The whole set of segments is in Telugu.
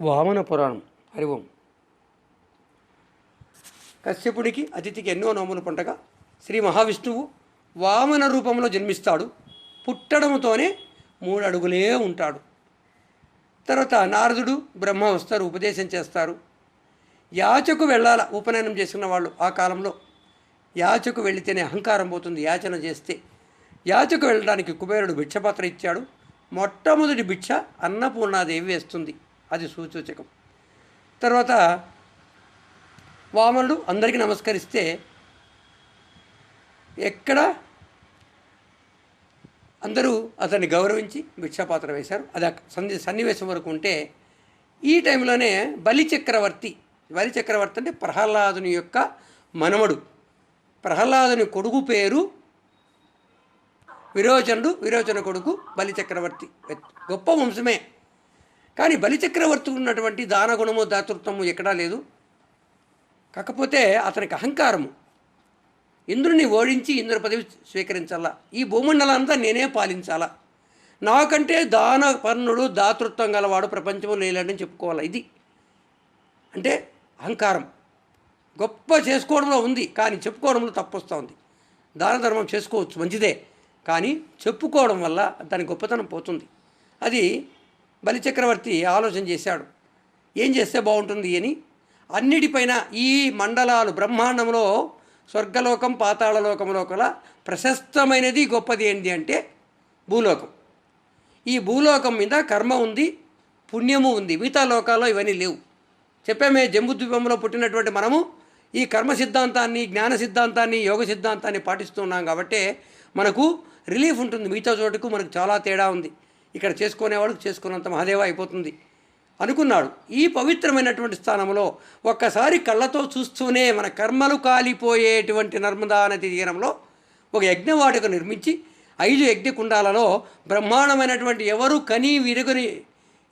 వామన పురాణం. హరి ఓం కశ్యపుడికి అతిథికి ఎన్నో నోములు పండగ శ్రీ మహావిష్ణువు వామన రూపంలో జన్మిస్తాడు. పుట్టడంతోనే మూడు అడుగులే ఉంటాడు. తర్వాత నారదుడు బ్రహ్మ వస్తారు ఉపదేశం చేస్తారు. యాచకు వెళ్ళాల ఉపనయనం చేసుకున్న వాళ్ళు ఆ కాలంలో. యాచకు వెళితేనే అహంకారం పోతుంది యాచన చేస్తే. యాచకు వెళ్ళడానికి కుబేరుడు భిక్షపాత్ర ఇచ్చాడు. మొట్టమొదటి భిక్ష అన్నపూర్ణాదేవి వేస్తుంది. అది సూచూచకం. తర్వాత వామనుడు అందరికీ నమస్కరిస్తే ఎక్కడ అందరూ అతన్ని గౌరవించి భిక్షాపాత్ర వేశారు. అది సంధి సన్నివేశం వరకు ఉంటే ఈ టైంలోనే బలి చక్రవర్తి బలి చక్రవర్తి అంటే ప్రహ్లాదుని యొక్క మనమడు ప్రహ్లాదుని కొడుకు పేరు విరోచనుడు విరోచన కొడుకు బలి చక్రవర్తి. గొప్ప వంశమే. కానీ బలిచక్రవర్తి ఉన్నటువంటి ఉన్నటువంటి దానగుణము దాతృత్వము ఎక్కడా లేదు. కాకపోతే అతనికి అహంకారము. ఇంద్రుని ఓడించి ఇంద్ర పదవి స్వీకరించాలా. ఈ భూమండలంతా నేనే పాలించాలా. నాకంటే దాన పన్నుడు దాతృత్వం గలవాడు ప్రపంచంలో లేడని చెప్పుకోవాలి. ఇది అంటే అహంకారం. గొప్ప చేసుకోవడంలో ఉంది కానీ చెప్పుకోవడంలో తప్పొస్తూ ఉంది. దాన ధర్మం చేసుకోవచ్చు మంచిదే. కానీ చెప్పుకోవడం వల్ల దాని గొప్పతనం పోతుంది. అది బలిచక్రవర్తి ఆలోచన చేశాడు. ఏం చేస్తే బాగుంటుంది అని? అన్నిటిపైన ఈ మండలాలు బ్రహ్మాండంలో స్వర్గలోకం పాతాళలోకంలో కల ప్రశస్తమైనది గొప్పది ఏంటి అంటే భూలోకం. ఈ భూలోకం మీద కర్మ ఉంది పుణ్యము ఉంది మిగతా లోకాల్లో ఇవన్నీ లేవు. చెప్పామే జంబుద్వీపంలో పుట్టినటువంటి మనము ఈ కర్మ సిద్ధాంతాన్ని జ్ఞాన సిద్ధాంతాన్ని యోగ సిద్ధాంతాన్ని పాటిస్తున్నాం కాబట్టి మనకు రిలీఫ్ ఉంటుంది. మిగతా చోటుకు మనకు చాలా తేడా ఉంది. ఇక్కడ చేసుకునేవాళ్ళకి చేసుకున్నంత మహాదేవ అయిపోతుంది. అనుకున్నాడు. ఈ పవిత్రమైనటువంటి స్థానంలో ఒక్కసారి కళ్ళతో చూస్తూనే మన కర్మలు కాలిపోయేటువంటి నర్మదా నది తీరంలో ఒక యజ్ఞవాటిక నిర్మించి ఐదు యజ్ఞకుండాలలో బ్రహ్మాండమైనటువంటి ఎవరు కని విరుగుని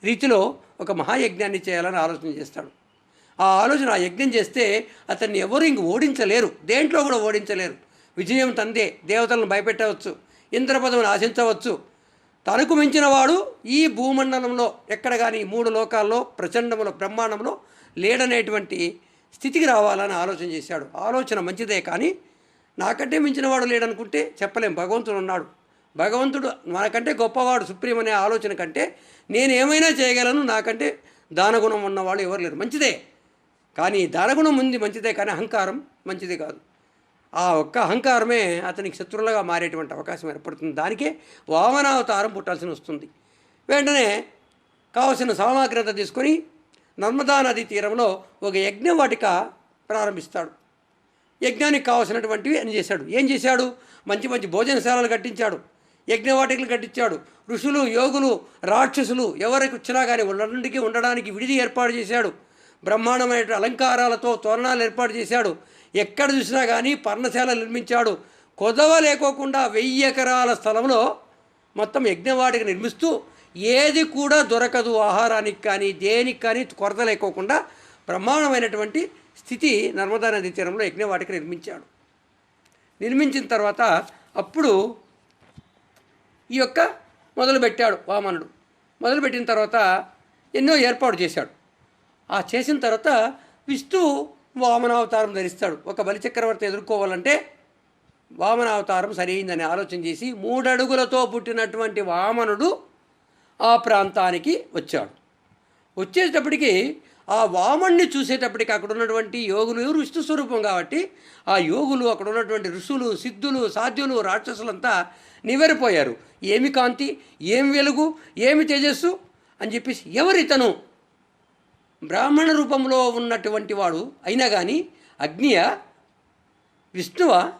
రీతిలో ఒక మహాయజ్ఞాన్ని చేయాలని ఆలోచన చేస్తాడు. ఆ ఆలోచన ఆ యజ్ఞం చేస్తే అతన్ని ఎవరు ఇంక ఓడించలేరు. దేంట్లో కూడా ఓడించలేరు. విజయం తందే. దేవతలను భయపెట్టవచ్చు. ఇంద్రపదవిని ఆశించవచ్చు. తనకు మించిన వాడు ఈ భూమండలంలో ఎక్కడ కానీ మూడు లోకాల్లో ప్రచండములో బ్రహ్మాండంలో లేడనేటువంటి స్థితికి రావాలని ఆలోచన చేశాడు. ఆలోచన మంచిదే కానీ నాకంటే మించినవాడు లేడనుకుంటే చెప్పలేం. భగవంతుడు ఉన్నాడు. భగవంతుడు మనకంటే గొప్పవాడు సుప్రీం అనే ఆలోచన కంటే నేను ఏమైనా చేయగలను నాకంటే దానగుణం ఉన్నవాళ్ళు ఎవరు లేరు. మంచిదే. కానీ దానగుణం ఉంది మంచిదే కానీ అహంకారం మంచిది కాదు. ఆ ఒక్క అహంకారమే అతనికి శత్రువులుగా మారేటువంటి అవకాశం ఏర్పడుతుంది. దానికే వామనావతారం పుట్టాల్సి వస్తుంది. వెంటనే కావలసిన సామాగ్రత తీసుకొని నర్మదా నది తీరంలో ఒక యజ్ఞవాటిక ప్రారంభిస్తాడు. యజ్ఞానికి కావలసినటువంటివి అని చేశాడు. ఏం చేశాడు? మంచి మంచి భోజనశాలలు కట్టించాడు. యజ్ఞవాటికలు కట్టించాడు. ఋషులు యోగులు రాక్షసులు ఎవరికి వచ్చినా కానీ ఉండడానికి ఉండడానికి విడిది ఏర్పాటు చేశాడు. బ్రహ్మాండమైన అలంకారాలతో తోరణాలు ఏర్పాటు చేశాడు. ఎక్కడ చూసినా కానీ పర్ణశాల నిర్మించాడు. కొదవ లేకోకుండా వెయ్యి ఎకరాల స్థలంలో మొత్తం యజ్ఞవాటిక నిర్మిస్తూ ఏది కూడా దొరకదు ఆహారానికి కానీ దేనికి కానీ కొరత లేకోకుండా బ్రహ్మాండమైనటువంటి స్థితి నర్మదా నది తీరంలో యజ్ఞవాటిక నిర్మించాడు. నిర్మించిన తర్వాత అప్పుడు ఈ యొక్క మొదలుపెట్టాడు వామనుడు. మొదలుపెట్టిన తర్వాత ఎన్నో ఏర్పాటు చేశాడు. ఆ చేసిన తర్వాత విష్ణు వామనావతారం ధరిస్తాడు. ఒక బలిచక్రవర్తి ఎదుర్కోవాలంటే వామనావతారం సరైందని ఆలోచన చేసి మూడడుగులతో పుట్టినటువంటి వామనుడు ఆ ప్రాంతానికి వచ్చాడు. వచ్చేటప్పటికి ఆ వామణ్ణి చూసేటప్పటికి అక్కడ ఉన్నటువంటి యోగులు విష్ణు స్వరూపం కాబట్టి ఆ యోగులు అక్కడ ఉన్నటువంటి ఋషులు సిద్ధులు సాధ్యులు రాక్షసులంతా నివెరిపోయారు ఏమి కాంతి? ఏమి వెలుగు? ఏమి తేజస్సు? అని చెప్పేసి ఎవరితను బ్రాహ్మణ రూపంలో ఉన్నటువంటి వాడు అయినా కానీ అగ్నియ విష్ణువ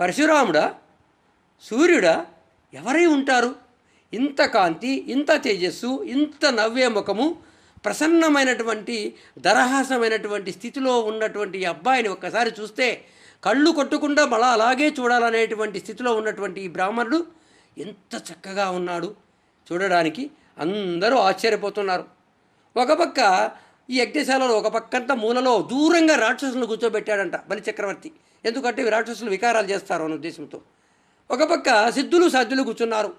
పరశురాముడా సూర్యుడా ఎవరై ఉంటారు? ఇంత కాంతి ఇంత తేజస్సు ఇంత నవ్వే ముఖము ప్రసన్నమైనటువంటి దరహాసమైనటువంటి స్థితిలో ఉన్నటువంటి ఈ అబ్బాయిని ఒక్కసారి చూస్తే కళ్ళు కొట్టకుండా మళ్ళా అలాగే చూడాలనేటువంటి స్థితిలో ఉన్నటువంటి ఈ బ్రాహ్మణుడు ఎంత చక్కగా ఉన్నాడు చూడడానికి. అందరూ ఆశ్చర్యపోతున్నారు. ఒక పక్క ఈ యజ్ఞశాలలో ఒక పక్కంతా మూలలో దూరంగా రాక్షసులను కూర్చోబెట్టాడంట బలి చక్రవర్తి. ఎందుకంటే రాక్షసులు వికారాలు చేస్తారు అన్న ఉద్దేశంతో. ఒక పక్క సిద్ధులు సాధ్యులు కూర్చున్నారు.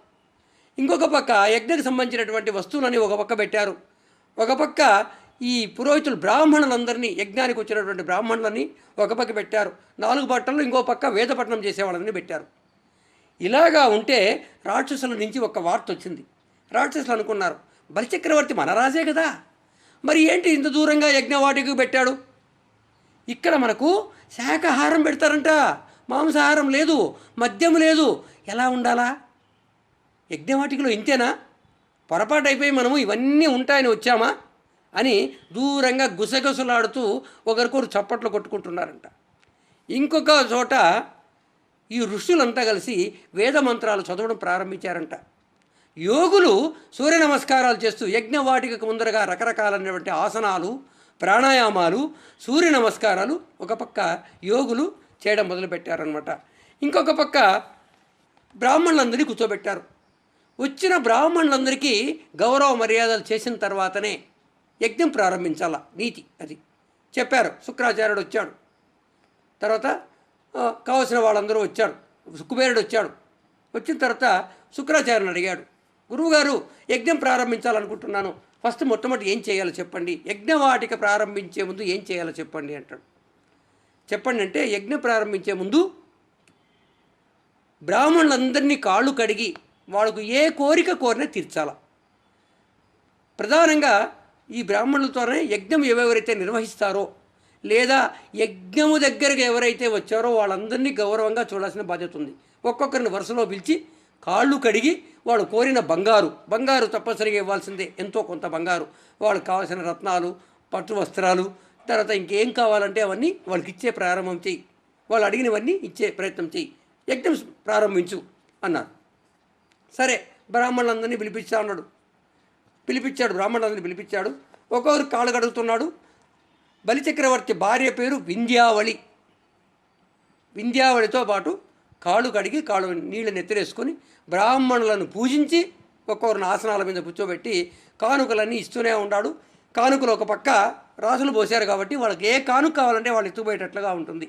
ఇంకొక పక్క యజ్ఞకు సంబంధించినటువంటి వస్తువులని ఒక పక్క పెట్టారు. ఒక పక్క ఈ పురోహితులు బ్రాహ్మణులందరినీ యజ్ఞానికి వచ్చినటువంటి బ్రాహ్మణులని ఒక పక్క పెట్టారు. నాలుగు బట్టలు ఇంకో పక్క వేదపట్నం చేసేవాళ్ళని పెట్టారు. ఇలాగా ఉంటే రాక్షసుల నుంచి ఒక వార్త వచ్చింది. రాక్షసులు అనుకున్నారు బలిచక్రవర్తి మన రాజే కదా? మరి ఏంటి ఇంత దూరంగా యజ్ఞవాటికి పెట్టాడు? ఇక్కడ మనకు శాకాహారం పెడతారంట. మాంసాహారం లేదు మద్యం లేదు. ఎలా ఉండాలా? యజ్ఞవాటికలో ఇంతేనా? పొరపాటు అయిపోయి మనము ఇవన్నీ ఉంటాయని వచ్చామా? అని దూరంగా గుసగుసలాడుతూ ఒకరికొకరు చప్పట్లు కొట్టుకుంటున్నారంట. ఇంకొక చోట ఈ ఋషులంతా కలిసి వేద మంత్రాలు చదవడం ప్రారంభించారంట. యోగులు సూర్య నమస్కారాలు చేస్తూ యజ్ఞవాటికకు ముందరగా రకరకాలైనటువంటి ఆసనాలు ప్రాణాయామాలు సూర్య నమస్కారాలు ఒక పక్క యోగులు చేయడం మొదలుపెట్టారనమాట ఇంకొక పక్క బ్రాహ్మణులందరినీ కూర్చోబెట్టారు. వచ్చిన బ్రాహ్మణులందరికీ గౌరవ మర్యాదలు చేసిన తర్వాతనే యజ్ఞం ప్రారంభించాల నీతి అది. చెప్పారు శుక్రాచార్యుడు వచ్చాడు. తర్వాత కావలసిన వాళ్ళందరూ వచ్చారు. కుబేరుడు వచ్చాడు. వచ్చిన తర్వాత శుక్రాచార్యుని అడిగాడు. గురువుగారు యజ్ఞం ప్రారంభించాలనుకుంటున్నాను. ఫస్ట్ మొట్టమొదటి ఏం చేయాలో చెప్పండి. యజ్ఞవాటిక ప్రారంభించే ముందు ఏం చేయాలో చెప్పండి అంటాడు. చెప్పండి అంటే యజ్ఞం ప్రారంభించే ముందు బ్రాహ్మణులందరినీ కాళ్ళు కడిగి వాళ్ళకు ఏ కోరిక కోరినా తీర్చాల. ప్రధానంగా ఈ బ్రాహ్మణులతోనే యజ్ఞం ఎవరెవరైతే నిర్వహిస్తారో లేదా యజ్ఞము దగ్గరకు ఎవరైతే వచ్చారో వాళ్ళందరినీ గౌరవంగా చూడాల్సిన బాధ్యత ఉంది. ఒక్కొక్కరిని వరుసలో పిలిచి కాళ్ళు కడిగి వాళ్ళు కోరిన బంగారు బంగారు తప్పనిసరిగా ఇవ్వాల్సిందే. ఎంతో కొంత బంగారు. వాళ్ళకి కావాల్సిన రత్నాలు పట్టు వస్త్రాలు తర్వాత ఇంకేం కావాలంటే అవన్నీ వాళ్ళకి ఇచ్చే ప్రారంభం చెయ్యి. వాళ్ళు అడిగినవన్నీ ఇచ్చే ప్రయత్నం చేయి యజ్ఞం ప్రారంభించు అన్నారు. సరే బ్రాహ్మణులందరినీ పిలిపించా అన్నాడు. పిలిపించాడు బ్రాహ్మణులందరినీ పిలిపించాడు. ఒక్కొక్కరు కాళ్ళు కడుగుతున్నాడు. బలిచక్రవర్తి భార్య పేరు వింధ్యావళి. వింధ్యావళితో పాటు కాళ్ళు కడిగి కాళ్ళు నీళ్ళు నెత్తిరేసుకొని బ్రాహ్మణులను పూజించి ఒక్కొక్కరిని ఆసనాల మీద కూర్చోబెట్టి కానుకలన్నీ ఇస్తూనే ఉన్నాడు కానుకలు ఒక పక్క రాసులు పోసారు కాబట్టి వాళ్ళకి ఏ కానుక కావాలంటే వాళ్ళు ఎత్తుకుపోయేటట్లుగా ఉంటుంది.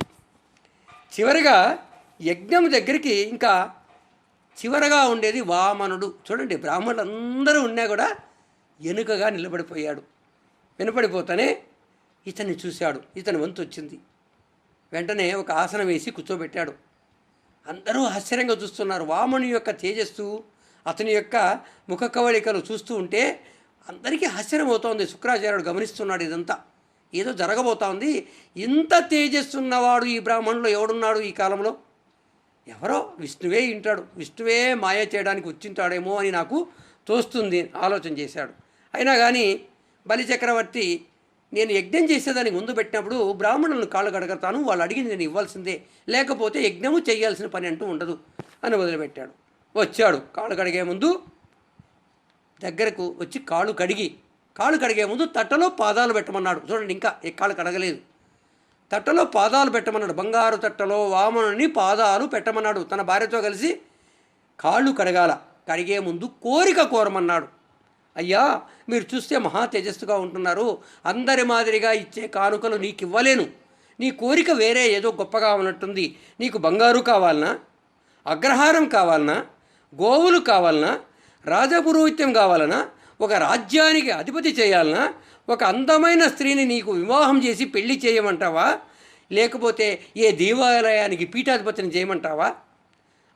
చివరిగా యజ్ఞం దగ్గరికి ఇంకా చివరగా ఉండేది వామనుడు. చూడండి బ్రాహ్మణులు అందరూ ఉన్నా కూడా ఎనుకగా నిలబడిపోయాడు. వినపడిపోతానే ఇతన్ని చూశాడు. ఇతని వంతు వచ్చింది వెంటనే ఒక ఆసనం వేసి కూర్చోబెట్టాడు. అందరూ ఆశ్చర్యంగా చూస్తున్నారు. వామను యొక్క తేజస్సు అతని యొక్క ముఖ కవళికలు చూస్తూ ఉంటే అందరికీ ఆశ్చర్యమవుతోంది శుక్రాచార్యుడు గమనిస్తున్నాడు ఇదంతా. ఏదో జరగబోతోంది. ఇంత తేజస్సు ఉన్నవాడు ఈ బ్రాహ్మణులో ఎవడున్నాడు ఈ కాలంలో? ఎవరో విష్ణువే వింటాడు విష్ణువే మాయ చేయడానికి వచ్చింటాడేమో అని నాకు తోస్తుంది ఆలోచన చేశాడు. అయినా కానీ బలిచక్రవర్తి నేను యజ్ఞం చేసేదానికి ముందు పెట్టినప్పుడు బ్రాహ్మణులను కాళ్ళు కడగతాను వాళ్ళు అడిగింది నేను ఇవ్వాల్సిందే. లేకపోతే యజ్ఞము చేయాల్సిన పని అంటూ ఉండదు అని వదిలిపెట్టాడు వచ్చాడు. కాళ్ళు కడిగే ముందు దగ్గరకు వచ్చి కాళ్ళు కడిగి కాళ్ళు కడిగే ముందు తట్టలో పాదాలు పెట్టమన్నాడు. చూడండి ఇంకా ఏ కాళ్ళు కడగలేదు. తట్టలో పాదాలు పెట్టమన్నాడు. బంగారు తట్టలో వామనుని పాదాలు పెట్టమన్నాడు. తన భార్యతో కలిసి కాళ్ళు కడగాల. కడిగే ముందు కోరిక కోరమన్నాడు. అయ్యా మీరు చూస్తే మహా తేజస్సుగా ఉంటున్నారు. అందరి మాదిరిగా ఇచ్చే కానుకలు నీకు ఇవ్వలేను నీ కోరిక వేరే ఏదో గొప్పగా ఉన్నట్టుంది. నీకు బంగారు కావాలనా? అగ్రహారం కావాలనా? గోవులు కావాలనా? రాజపురోహిత్యం కావాలనా? ఒక రాజ్యానికి అధిపతి చేయాలనా? ఒక అందమైన స్త్రీని నీకు వివాహం చేసి పెళ్ళి చేయమంటావా? లేకపోతే ఏ దేవాలయానికి పీఠాధిపతిని చేయమంటావా?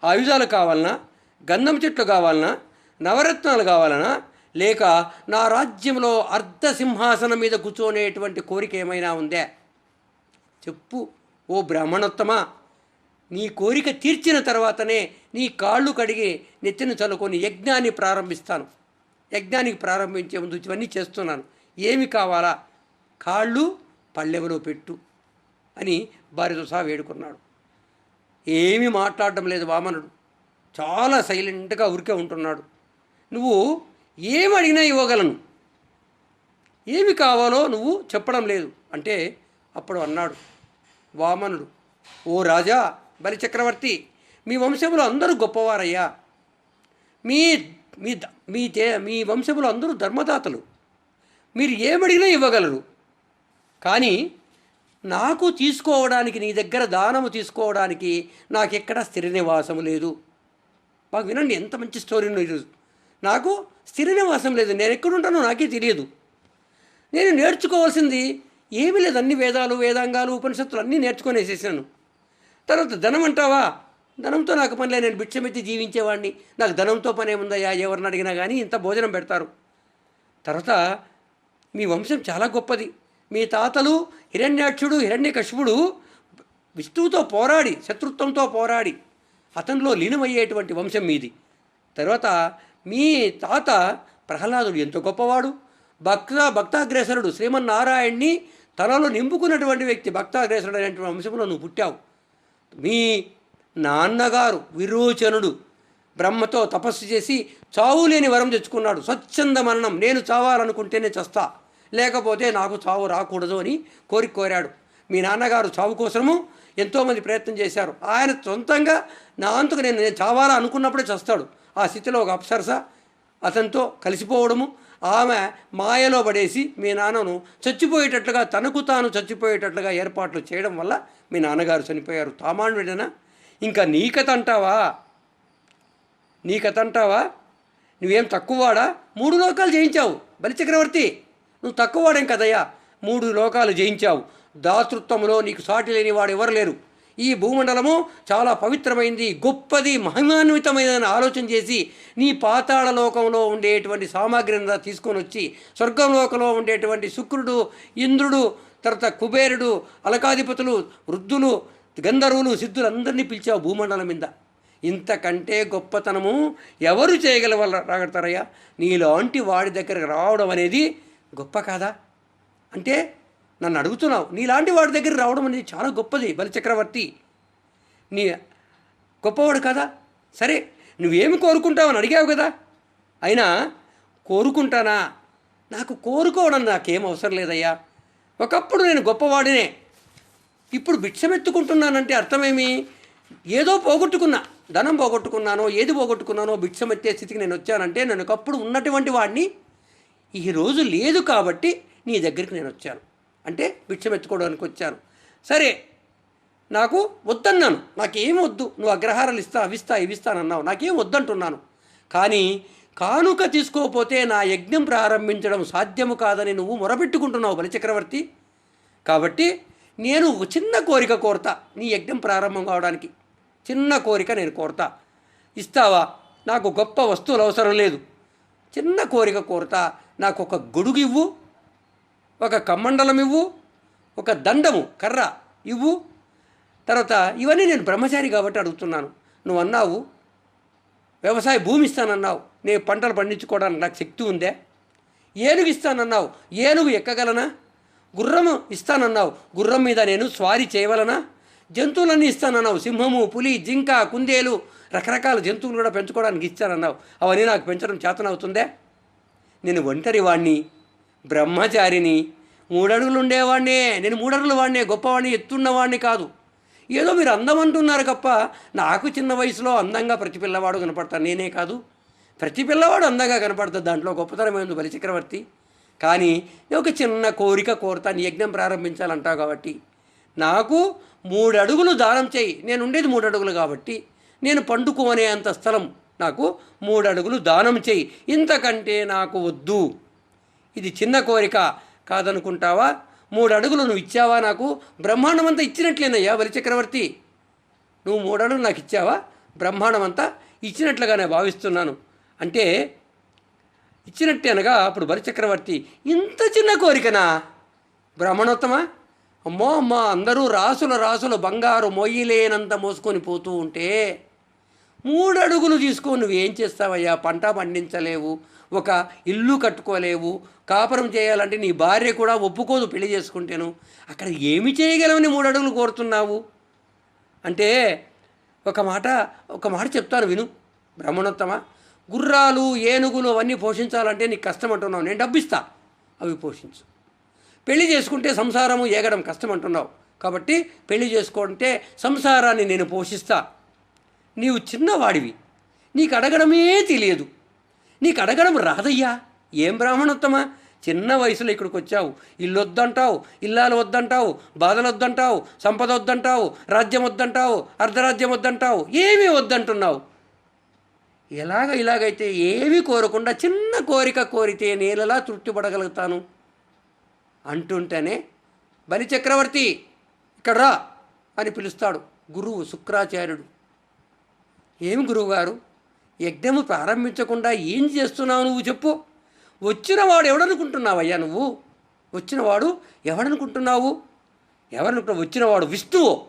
ఆయుధాలు కావాలనా? గంధం చెట్లు కావాలనా? నవరత్నాలు కావాలనా? లేక నా రాజ్యంలో అర్ధ సింహాసనం మీద కూర్చోనేటువంటి కోరిక ఏమైనా ఉందే? చెప్పు ఓ బ్రాహ్మణోత్తమ నీ కోరిక తీర్చిన తర్వాతనే నీ కాళ్ళు కడిగి నెత్తిన చల్లుకొని యజ్ఞాన్ని ప్రారంభిస్తాను. యజ్ఞానికి ప్రారంభించే ముందు ఇవన్నీ చేస్తున్నాను. ఏమి కావాలా? కాళ్ళు పళ్ళెవలో పెట్టు అని భార్యతో సహా వేడుకున్నాడు. ఏమీ మాట్లాడడం లేదు వామనుడు. చాలా సైలెంట్గా ఉరికే ఉంటున్నాడు. నువ్వు ఏమి అడిగినా ఇవ్వగలను. ఏమి కావాలో నువ్వు చెప్పడం లేదు. అంటే అప్పుడు అన్నాడు వామనుడు ఓ రాజా బలిచక్రవర్తి మీ వంశములు అందరూ గొప్పవారయ్యా. మీ మీ ద- మీ దే మీ వంశములు అందరూ ధర్మదాతలు. మీరు ఏమడిగినా ఇవ్వగలరు. కానీ నాకు తీసుకోవడానికి నీ దగ్గర దానము తీసుకోవడానికి నాకెక్కడ స్థిర నివాసము లేదు. బాగా వినండి ఎంత మంచి స్టోరీ ఈరోజు నాకు స్థిర నివాసం లేదు. నేను ఎక్కడుంటానో నాకే తెలియదు. నేను నేర్చుకోవాల్సింది ఏమీ లేదు. అన్ని వేదాలు వేదాంగాలు ఉపనిషత్తులు అన్నీ నేర్చుకొని వేసేసాను. తర్వాత ధనం అంటావా? ధనంతో నాకు పనిలే నేను భిక్షమెత్తి జీవించేవాడిని. నాకు ధనంతో పని ఏముందయ్యా ఎవరిని అడిగినా కానీ ఇంత భోజనం పెడతారు. తర్వాత మీ వంశం చాలా గొప్పది. మీ తాతలు హిరణ్యాక్షుడు హిరణ్యకశిపుడు విష్ణువుతో పోరాడి శత్రుత్వంతో పోరాడి అతనిలో లీనమయ్యేటువంటి వంశం మీది. తర్వాత మీ తాత ప్రహ్లాదుడు ఎంతో గొప్పవాడు. భక్త భక్తాగ్రేసరుడు శ్రీమన్నారాయణ్ణి తనలో నింపుకున్నటువంటి వ్యక్తి భక్తాగ్రేసరుడు అనేటువంటి వంశంలో నువ్వు పుట్టావు. మీ నాన్నగారు విరోచనుడు. బ్రహ్మతో తపస్సు చేసి చావు లేని వరం తెచ్చుకున్నాడు. స్వచ్ఛంద మరణం. నేను చావాలనుకుంటేనే చస్తా. లేకపోతే నాకు చావు రాకూడదు అని కోరిక కోరాడు. మీ నాన్నగారు చావు కోసము ఎంతోమంది ప్రయత్నం చేశారు. ఆయన సొంతంగా నా అంతకు నేను నేను చావాలా అనుకున్నప్పుడే చస్తాడు. ఆ స్థితిలో ఒక అప్సరస అతనితో కలిసిపోవడము. ఆమె మాయలో పడేసి మీ నాన్నను చచ్చిపోయేటట్లుగా తనకు తాను చచ్చిపోయేటట్లుగా ఏర్పాట్లు చేయడం వల్ల మీ నాన్నగారు చనిపోయారు. తామాన్విడనా ఇంకా నీ కథ అంటావా? నీ కథ అంటావా? నువ్వేం తక్కువవాడా? మూడు లోకాలు జయించావు. బలిచక్రవర్తి నువ్వు తక్కువవాడేం కదయ్యా మూడు లోకాలు జయించావు. దాతృత్వంలో నీకు సాటి లేని వాడు ఎవరు లేరు? ఈ భూమండలము చాలా పవిత్రమైంది గొప్పది మహిమాన్వితమైనదని ఆలోచన చేసి నీ పాతాళ లోకంలో ఉండేటువంటి సామాగ్రిని అంతా తీసుకొని వచ్చి స్వర్గంలోకంలో ఉండేటువంటి శుక్రుడు ఇంద్రుడు తర్వాత కుబేరుడు అలకాధిపతులు వృద్ధులు గంధర్వులు సిద్ధులందరినీ పిలిచావు భూమండలం మీద. ఇంతకంటే గొప్పతనము ఎవరు చేయగల రాగడతారయ్యా నీలాంటి వాడి దగ్గరకు రావడం అనేది గొప్ప కాదా? అంటే నన్ను అడుగుతున్నావు. నీలాంటి వాడి దగ్గర రావడం అనేది చాలా గొప్పది బలిచక్రవర్తి. నీ గొప్పవాడు కదా? సరే నువ్వేమి కోరుకుంటావని అడిగావు కదా? అయినా కోరుకుంటానా? నాకు కోరుకోవడం నాకేం అవసరం లేదయ్యా. ఒకప్పుడు నేను గొప్పవాడినే. ఇప్పుడు భిక్షమెత్తుకుంటున్నానంటే అర్థమేమి? ఏదో పోగొట్టుకున్నా. ధనం పోగొట్టుకున్నానో ఏది పోగొట్టుకున్నానో భిక్షమెత్తే స్థితికి నేను వచ్చానంటే నేను ఒకప్పుడు ఉన్నటువంటి వాడిని. ఈ రోజు లేదు కాబట్టి నీ దగ్గరికి నేను వచ్చాను. అంటే భిక్షమెత్తుకోవడానికి వచ్చారు సరే నాకు వద్దన్నాను. నాకేం వద్దు. నువ్వు అగ్రహారాలు ఇస్తా అవిస్తా ఇవిస్తానన్నావు నాకేం వద్దంటున్నాను. కానీ కానుక తీసుకోకపోతే నా యజ్ఞం ప్రారంభించడం సాధ్యము కాదని నువ్వు మొరపెట్టుకుంటున్నావు బలిచక్రవర్తి కాబట్టి నేను ఒక చిన్న కోరిక కోరతా నీ యజ్ఞం ప్రారంభం కావడానికి. చిన్న కోరిక నేను కోరతా. ఇస్తావా? నాకు గొప్ప వస్తువులు అవసరం లేదు. చిన్న కోరిక కోరతా. నాకు ఒక గొడుగు ఇవ్వు. ఒక కమ్మండలం ఇవ్వు ఒక దండము కర్ర ఇవ్వు. తర్వాత ఇవన్నీ నేను బ్రహ్మచారి కాబట్టి అడుగుతున్నాను. నువ్వు అన్నావు వ్యవసాయ భూమి ఇస్తానన్నావు నేను పంటలు పండించుకోవడానికి నాకు శక్తి ఉందే. ఏనుగు ఇస్తానన్నావు ఏనుగు ఎక్కగలనా? గుర్రము ఇస్తానన్నావు గుర్రం మీద నేను స్వారీ చేయవలనా? జంతువులన్నీ ఇస్తానన్నావు సింహము పులి జింక కుందేలు రకరకాల జంతువులు కూడా పెంచుకోవడానికి ఇస్తానన్నావు. అవన్నీ నాకు పెంచడం చేతనవుతుందే. నేను ఒంటరి వాణ్ణి బ్రహ్మచారిని మూడడుగులు ఉండేవాడినే నేను మూడడుగులు వాడినే గొప్పవాడిని ఎత్తున్నవాడిని కాదు. ఏదో మీరు అందం అంటున్నారు తప్ప నాకు చిన్న వయసులో అందంగా ప్రతి పిల్లవాడు కనపడతాను నేనే కాదు. ప్రతి పిల్లవాడు అందంగా కనపడుతుంది దాంట్లో గొప్పతనమైంది బలిచక్రవర్తి కానీ ఒక చిన్న కోరిక కోరుతా యజ్ఞం ప్రారంభించాలంటావు కాబట్టి. నాకు మూడు అడుగులు దానం చేయి. నేను ఉండేది మూడు అడుగులు కాబట్టి. నేను పండుకోనే అంత స్థలం. నాకు మూడు అడుగులు దానం చేయి. ఇంతకంటే నాకు వద్దు. ఇది చిన్న కోరిక కాదనుకుంటావా? మూడు అడుగులు నువ్వు ఇచ్చావా నాకు? బ్రహ్మాండం అంతా ఇచ్చినట్లేనయ్యా బలిచక్రవర్తి నువ్వు మూడు అడుగులు నాకు ఇచ్చావా? బ్రహ్మాండం అంతా ఇచ్చినట్లుగానే భావిస్తున్నాను. అంటే ఇచ్చినట్టే అనగా అప్పుడు బలిచక్రవర్తి ఇంత చిన్న కోరికనా? బ్రాహ్మణోత్తమా? అమ్మో అమ్మ అందరూ రాసుల రాసుల బంగారు మొయ్యిలేనంత మోసుకొని పోతూ ఉంటే మూడు అడుగులు తీసుకో నువ్వు ఏం చేస్తావయ్యా? పంట పండించలేవు ఒక ఇల్లు కట్టుకోలేవు కాపురం చేయాలంటే నీ భార్య కూడా ఒప్పుకోదు పెళ్ళి చేసుకుంటేను. అక్కడ ఏమి చేయగలవని మూడు అడుగులు కోరుతున్నావు? అంటే ఒక మాట ఒక మాట చెప్తాను విను. బ్రహ్మణోత్తమ గుర్రాలు ఏనుగులు అవన్నీ పోషించాలంటే నీకు కష్టం అంటున్నావు నేను డబ్బిస్తా. అవి పోషించు. పెళ్ళి చేసుకుంటే సంసారము ఏగడం కష్టం అంటున్నావు కాబట్టి పెళ్ళి చేసుకుంటే సంసారాన్ని నేను పోషిస్తా. నీవు చిన్నవాడివి. నీకు అడగడమే తెలియదు. నీకు అడగడం రాదయ్యా. ఏం బ్రాహ్మణోత్తమా? చిన్న వయసులో ఇక్కడికి వచ్చావు ఇల్లు వద్దంటావు ఇల్లాలు వద్దంటావు బాధలు వద్దంటావు సంపద వద్దంటావు రాజ్యం వద్దంటావు అర్ధరాజ్యం వద్దంటావు ఏమీ వద్దంటున్నావు? ఎలాగ ఇలాగైతే ఏమీ కోరకుండా చిన్న కోరిక కోరితే నేనెలా తృప్తి పడగలుగుతాను అంటుంటేనే బలిచక్రవర్తి ఇక్కడ రా అని పిలుస్తాడు గురువు శుక్రాచార్యుడు. ఏమి గురువుగారు? యజ్ఞము ప్రారంభించకుండా ఏం చేస్తున్నావు నువ్వు చెప్పు. వచ్చినవాడు ఎవడనుకుంటున్నావయ్యా నువ్వు? వచ్చినవాడు ఎవడనుకుంటున్నావు? ఎవరనుకుంటున్నావు? వచ్చినవాడు విష్ణువు.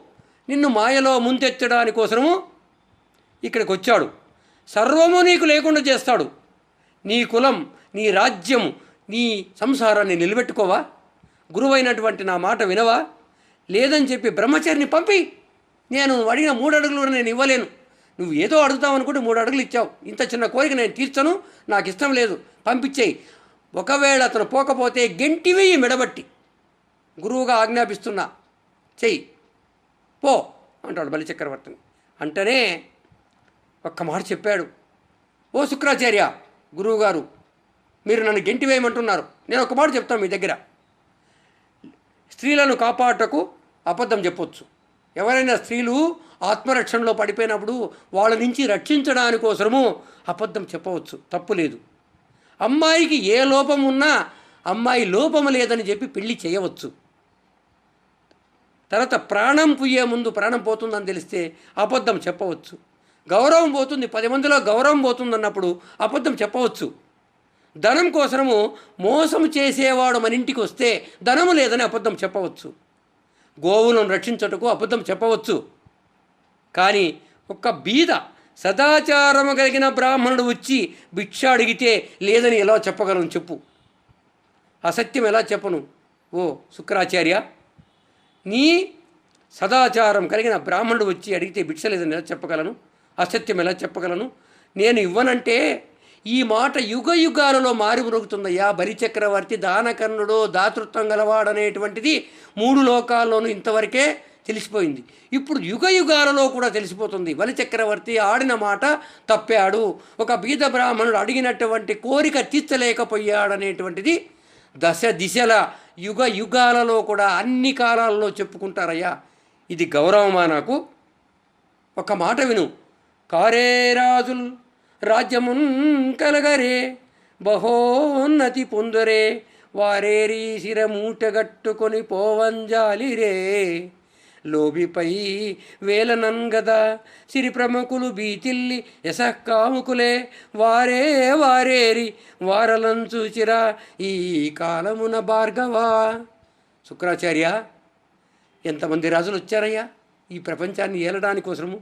నిన్ను మాయలో ముంతెత్తడానికి ఇక్కడికి వచ్చాడు సర్వము నీకు లేకుండా చేస్తాడు. నీ కులం నీ రాజ్యం నీ సంసారాన్ని నిలబెట్టుకోవా? గురువైనటువంటి నా మాట వినవా? లేదని చెప్పి బ్రహ్మచారిని పంపి. నేను అడిగిన మూడు అడుగులు నేను ఇవ్వలేను. నువ్వు ఏదో అడుగుతావు అనుకుంటే మూడు అడుగులు ఇచ్చావు. ఇంత చిన్న కోరిక నేను తీర్చను నాకు ఇష్టం లేదు. పంపించేయి. ఒకవేళ అతను పోకపోతే గెంటి మెడబట్టి. గురువుగా ఆజ్ఞాపిస్తున్నా. చెయ్యి. పో అంటాడు బలిచక్రవర్తిని అంటేనే ఒక్క మాట చెప్పాడు. ఓ శుక్రాచార్య గురువుగారు మీరు నన్ను గెంటి వేయమంటున్నారు. నేను ఒక మాట చెప్తాను మీ దగ్గర. స్త్రీలను కాపాడటకు అబద్ధం చెప్పొచ్చు. ఎవరైనా స్త్రీలు ఆత్మరక్షణలో పడిపోయినప్పుడు వాళ్ళ నుంచి రక్షించడానికి కోసము అబద్ధం చెప్పవచ్చు తప్పు లేదు. అమ్మాయికి ఏ లోపం ఉన్నా అమ్మాయి లోపము లేదని చెప్పి పెళ్ళి చేయవచ్చు. తర్వాత ప్రాణం పుయ్యే ముందు ప్రాణం పోతుందని తెలిస్తే అబద్ధం చెప్పవచ్చు. గౌరవం పోతుంది పది మందిలో గౌరవం పోతుందన్నప్పుడు అబద్ధం చెప్పవచ్చు. ధనం కోసము మోసం చేసేవాడు మన ఇంటికి వస్తే ధనము లేదని అబద్ధం చెప్పవచ్చు. గోవులను రక్షించటకు అబద్ధం చెప్పవచ్చు. కానీ ఒక్క బీద సదాచారము కలిగిన బ్రాహ్మణుడు వచ్చి భిక్ష అడిగితే లేదని ఎలా చెప్పగలను చెప్పు? అసత్యం ఎలా చెప్పను? ఓ శుక్రాచార్య నీ సదాచారం కలిగిన బ్రాహ్మణుడు వచ్చి అడిగితే భిక్ష లేదని ఎలా చెప్పగలను? అసత్యం ఎలా చెప్పగలను? నేను ఇవ్వనంటే ఈ మాట యుగ యుగాలలో మారి మురుగుతుందయ్యా బలిచక్రవర్తి దానకర్ణుడు దాతృత్వం గలవాడనేటువంటిది మూడు లోకాల్లోనూ ఇంతవరకే తెలిసిపోయింది. ఇప్పుడు యుగ యుగాలలో కూడా తెలిసిపోతుంది. బలిచక్రవర్తి ఆడిన మాట తప్పాడు. ఒక బీద బ్రాహ్మణుడు అడిగినటువంటి కోరిక తీర్చలేకపోయాడనేటువంటిది దశ దిశల యుగ యుగాలలో కూడా అన్ని కాలాలలో చెప్పుకుంటారయ్యా. ఇది గౌరవమా నాకు? ఒక మాట విను. కారే రాజుల్ రాజ్యమున్ కలగరే బహోన్నతి పొందురే వారేరి శిర మూటగట్టుకొని పోవంజాలిరే. లోబిపై వేలనన్ గదా సిరి ప్రముఖులు బీతిల్లి యశకాముకులే వారే వారేరి వారలంచూచిరా ఈ కాలమున భార్గవా. శుక్రాచార్య ఎంతమంది రాజులు వచ్చారయ్యా ఈ ప్రపంచాన్ని ఏలడానికి కోసము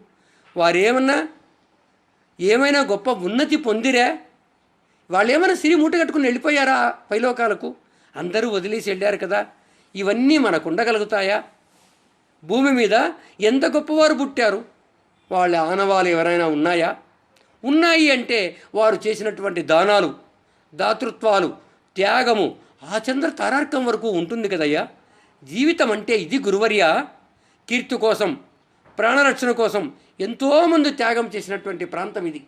వారేమన్నా ఏమైనా గొప్ప ఉన్నతి పొందిరే? వాళ్ళు ఏమైనా సిరి మూట కట్టుకుని వెళ్ళిపోయారా పైలోకాలకు? అందరూ వదిలేసి వెళ్ళారు కదా. ఇవన్నీ మనకు ఉండగలుగుతాయా భూమి మీద ఎంత గొప్పవారు పుట్టారు? వాళ్ళ ఆనవాలు ఎవరైనా ఉన్నాయా? ఉన్నాయి అంటే వారు చేసినటువంటి దానాలు దాతృత్వాలు త్యాగము ఆ చంద్ర తారార్కం వరకు ఉంటుంది కదయ్యా. జీవితం అంటే ఇది గురువర్య. కీర్తి కోసం ప్రాణరక్షణ కోసం ఎంతోమంది త్యాగం చేసినటువంటి ప్రాంతం ఇది.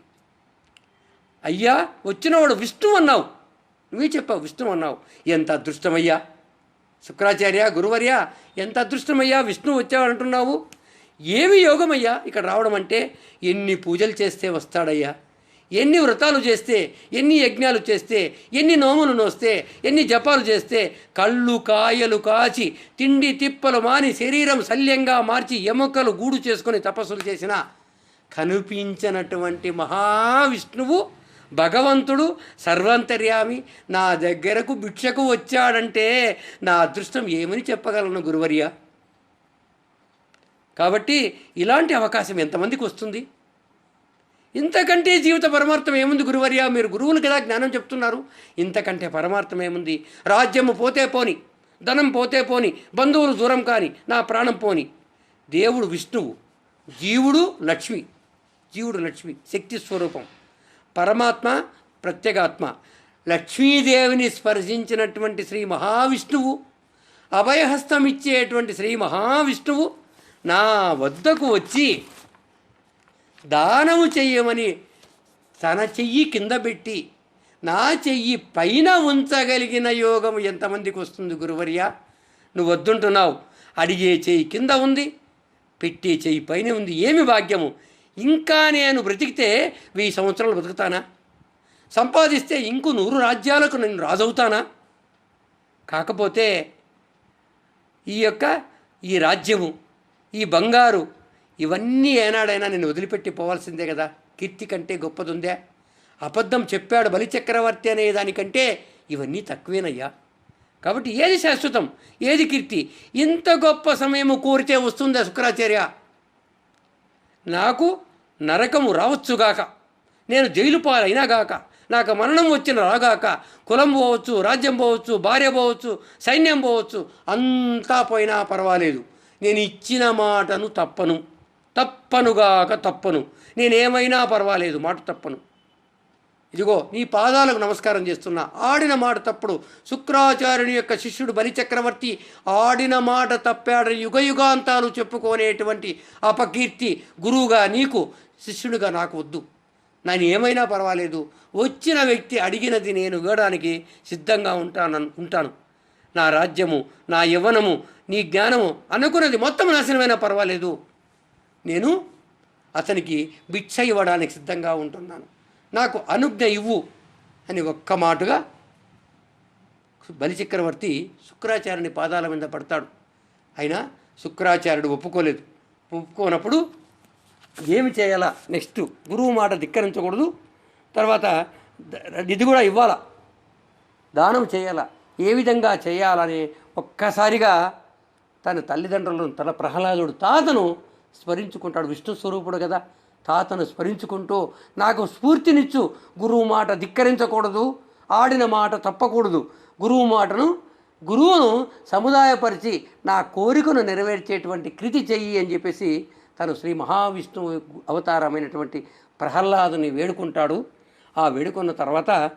అయ్యా వచ్చినవాడు విష్ణు అన్నావు. నువ్వే చెప్పావు విష్ణు అన్నావు. ఎంత అదృష్టమయ్యా. శుక్రాచార్య గురువర్య ఎంత అదృష్టమయ్యా విష్ణు వచ్చావు అంటున్నావు. ఏమి యోగమయ్యా? ఇక్కడ రావడం అంటే ఎన్ని పూజలు చేస్తే వస్తాడయ్యా? ఎన్ని వ్రతాలు చేస్తే ఎన్ని యజ్ఞాలు చేస్తే ఎన్ని నోములు నోస్తే ఎన్ని జపాలు చేస్తే కళ్ళు కాయలు కాచి తిండి తిప్పలు మాని శరీరం శల్యంగా మార్చి ఎముకలు గూడు చేసుకొని తపస్సులు చేసిన కనిపించినటువంటి మహావిష్ణువు భగవంతుడు సర్వంతర్యామి నా దగ్గరకు భిక్షకు వచ్చాడంటే నా అదృష్టం ఏమని చెప్పగలను గురువర్య? కాబట్టి ఇలాంటి అవకాశం ఎంతమందికి వస్తుంది? ఇంతకంటే జీవిత పరమార్థం ఏముంది గురువర్య? మీరు గురువులు కదా జ్ఞానం చెప్తున్నారు? ఇంతకంటే పరమార్థం ఏముంది? రాజ్యము పోతే పోని ధనం పోతే పోని బంధువులు దూరం కాని నా ప్రాణం పోని. దేవుడు విష్ణువు జీవుడు లక్ష్మి జీవుడు లక్ష్మి శక్తి స్వరూపం. పరమాత్మ ప్రత్యేగాత్మ. లక్ష్మీదేవిని స్పర్శించినటువంటి శ్రీ మహావిష్ణువు అభయహస్తం ఇచ్చేటువంటి శ్రీ మహావిష్ణువు నా వద్దకు వచ్చి దానము చెయ్యమని తన చెయ్యి కింద పెట్టి నా చెయ్యి పైన ఉంచగలిగిన యోగం ఎంతమందికి వస్తుంది గురువర్య? నువ్వు వద్దుంటున్నావు. అడిగే చెయ్యి కింద ఉంది పెట్టే చెయ్యి పైన ఉంది. ఏమి భాగ్యము? ఇంకా నేను బ్రతికితే వెయ్యి సంవత్సరాలు బ్రతుకుతానా సంపాదిస్తే ఇంకో నూరు రాజ్యాలకు నేను రాజవుతానా? కాకపోతే ఈ యొక్క ఈ రాజ్యము ఈ బంగారు ఇవన్నీ ఏనాడైనా నేను వదిలిపెట్టి పోవాల్సిందే కదా. కీర్తి కంటే గొప్పదుందే. అబద్ధం చెప్పాడు బలిచక్రవర్తి అనే దానికంటే ఇవన్నీ తక్కువేనయ్యా. కాబట్టి ఏది శాశ్వతం? ఏది కీర్తి? ఇంత గొప్ప సమయము కోరితే వస్తుందా శుక్రాచార్య? నాకు నరకము రావచ్చుగాక. నేను జైలు పాలైనా గాక. నాకు మరణం వచ్చిన రాగాక. కులం పోవచ్చు రాజ్యం పోవచ్చు భార్య పోవచ్చు సైన్యం పోవచ్చు. అంతా పోయినా పర్వాలేదు. నేను ఇచ్చిన మాటను తప్పను. తప్పనుగాక తప్పను. నేనేమైనా పర్వాలేదు మాట తప్పను. ఇదిగో నీ పాదాలకు నమస్కారం చేస్తున్నా. ఆడిన మాట తప్పుడు. శుక్రాచార్యుని యొక్క శిష్యుడు బలిచక్రవర్తి ఆడిన మాట తప్పాడని యుగ యుగాంతాలు చెప్పుకోనేటువంటి అపకీర్తి గురువుగా నీకు శిష్యుడిగా నాకు వద్దు. నేను ఏమైనా పర్వాలేదు. వచ్చిన వ్యక్తి అడిగినది నేను ఇవ్వడానికి సిద్ధంగా ఉంటాను ఉంటాను. నా రాజ్యము నా యవ్వనము నీ జ్ఞానము అనుకున్నది మొత్తం నాశనమైనా పర్వాలేదు. నేను అతనికి భిక్ష ఇవ్వడానికి సిద్ధంగా ఉంటున్నాను. నాకు అనుజ్ఞ ఇవ్వు అని ఒక్క మాటగా బలిచక్రవర్తి శుక్రాచార్యుని పాదాల మీద పడతాడు. అయినా శుక్రాచార్యుడు ఒప్పుకోలేదు. ఒప్పుకోనప్పుడు ఏమి చేయాలా? నెక్స్ట్ గురువు మాట ధిక్కరించకూడదు. తర్వాత ఇది కూడా ఇవ్వాలా? దానం చేయాలా? ఏ విధంగా చేయాలని ఒక్కసారిగా తన తల్లిదండ్రులను తన ప్రహ్లాదుడు తాతను స్మరించుకుంటాడు. విష్ణు స్వరూపుడు కదా. తాతను స్మరించుకుంటూ నాకు స్ఫూర్తినిచ్చు గురువు మాట ధిక్కరించకూడదు ఆడిన మాట తప్పకూడదు. గురువు మాటను గురువును సముదాయపరిచి నా కోరికను నెరవేర్చేటువంటి కృతి చెయ్యి అని చెప్పేసి తను శ్రీ మహావిష్ణువు అవతారమైనటువంటి ప్రహ్లాదుని వేడుకుంటాడు. ఆ వేడుకున్న తర్వాత